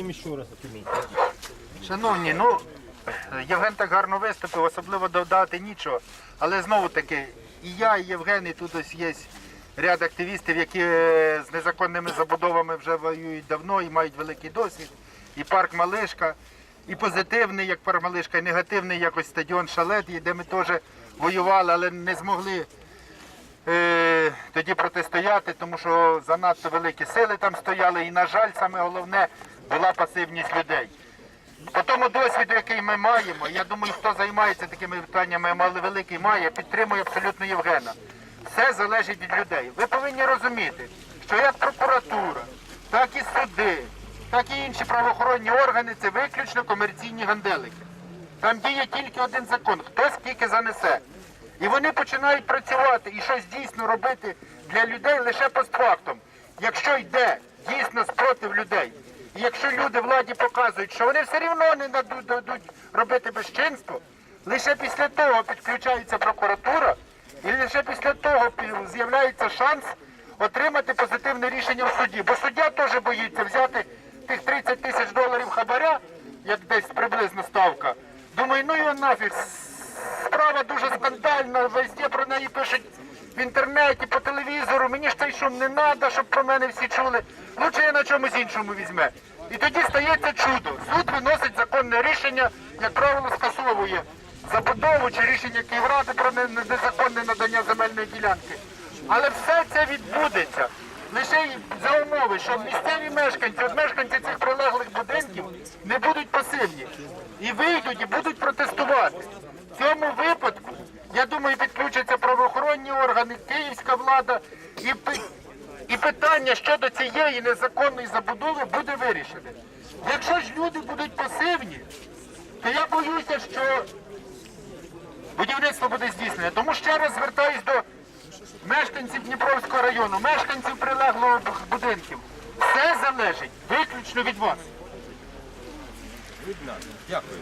Їм ще раз. Шановні, ну Євген так гарно виступив, особливо додати нічого. Але знову таки, і я, і Євген, і тут ось є ряд активістів, які е, з незаконними забудовами вже воюють давно і мають великий досвід. І парк Малишка, і позитивний, як парк Малишка, і негативний, як ось стадіон Шалет, де ми теж воювали, але не змогли е, тоді протистояти, тому що занадто великі сили там стояли. І, на жаль, саме головне була пасивність людей. По тому досвіду, який ми маємо, я думаю, хто займається такими питаннями, мали великий має, підтримує абсолютно Євгена. Все залежить від людей. Ви повинні розуміти, що як прокуратура, так і суди, так і інші правоохоронні органи це виключно комерційні ганделики. Там діє тільки один закон, хто скільки занесе. І вони починають працювати і щось дійсно робити для людей лише постфактум. Якщо йде дійсно спротив людей, якщо люди владі показують, що вони все рівно не дадуть робити безчинство, лише після того підключається прокуратура, і лише після того з'являється шанс отримати позитивне рішення в суді. Бо суддя теж боїться взяти тих 30 тисяч доларів хабаря, як десь приблизно ставка. Думаю, ну його нафіг. Справа дуже скандальна, везде про неї пишуть в інтернеті, по телевізору. Мені ж цей шум не треба, щоб про мене всі чули. Лучше я на чомусь іншому візьме. І тоді стається чудо. Суд виносить законне рішення, як правило, скасовує забудову чи рішення Київради про не- не- незаконне надання земельної ділянки. Але все це відбудеться лише за умови, що місцеві мешканці, от мешканці цих прилеглих будинків не будуть пасивні і вийдуть і будуть протестувати. В цьому випадку, я думаю, підключаться правоохоронні органи, київська влада і, і питання щодо цієї незаконної забудови буде вирішене. Якщо ж люди будуть пасивні, то я боюся, що будівництво буде здійснене. Тому ще раз звертаюсь до мешканців Дніпровського району, мешканців прилеглого бу- будинків. Все залежить виключно від вас. Від нас. Дякую.